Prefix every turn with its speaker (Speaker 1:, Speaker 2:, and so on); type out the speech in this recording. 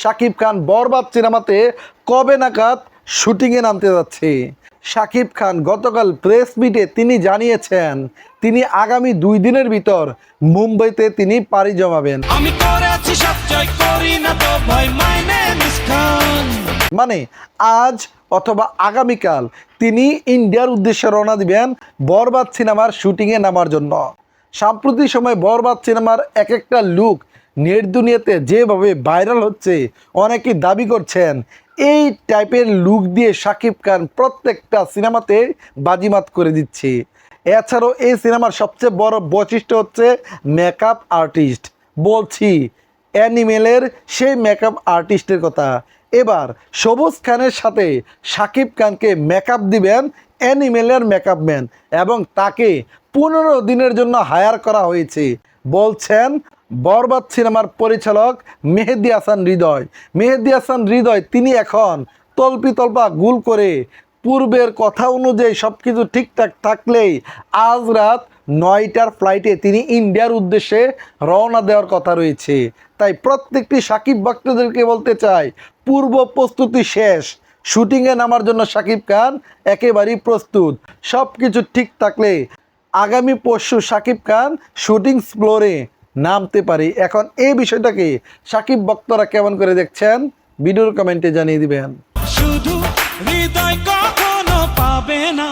Speaker 1: শাকিব খান বরবাদ সিনেমাতে কবে নাগাদ শুটিংয়ে নামতে যাচ্ছে? শাকিব খান গতকাল প্রেস মিটে তিনি জানিয়েছেন তিনি আগামী দুই দিনের ভিতর মুম্বাইতে তিনি পাড়ি জমাবেন। মানে আজ অথবা আগামীকাল তিনি ইন্ডিয়ার উদ্দেশ্যে রওনা দিবেন বরবাদ সিনেমার শুটিংয়ে নামার জন্য। সাম্প্রতিক সময় বরবাদ সিনেমার এক একটা লুক নেট দুনিয়াতে যেভাবে ভাইরাল হচ্ছে, অনেকেই দাবি করছেন এই টাইপের লুক দিয়ে শাকিব খান প্রত্যেকটা সিনেমাতে বাজিমাত করে দিচ্ছে। এছাড়াও এই সিনেমার সবচেয়ে বড় বৈশিষ্ট্য হচ্ছে মেকআপ আর্টিস্ট বলছি, অ্যানিমেলের সেই মেকআপ আর্টিস্টের কথা। এবার সবুজ খানের সাথে শাকিব খানকে মেকআপ দিবেন অ্যানিমেলের মেকআপ ম্যান এবং তাকে পনেরো দিনের জন্য হায়ার করা হয়েছে। বলছেন বরবাদ সিনেমার পরিচালক মেহেদি হাসান হৃদয়। মেহেদি হাসান হৃদয়, তিনি এখন তল্পি তল্পা গুল করে পূর্বের কথা অনুযায়ী সব কিছু ঠিকঠাক থাকলেই আজ রাত নয়টার ফ্লাইটে তিনি ইন্ডিয়ার উদ্দেশ্যে রওনা দেওয়ার কথা রয়েছে। তাই প্রত্যেকটি সাকিব ভক্তদেরকে বলতে চাই, পূর্ব প্রস্তুতি শেষ। শুটিংয়ে নামার জন্য সাকিব খান একেবারেই প্রস্তুত। সব কিছু ঠিক থাকলে আগামী পরশু সাকিব খান শুটিং ফ্লোরে নামতে পারি। এখন এই বিষয়টাকে সাকিব বক্তরা কেমন করে দেখছেন? ভিডিওর কমেন্টে জানিয়ে দিবেন।
Speaker 2: শুধু হৃদয় কখনো পাবে না।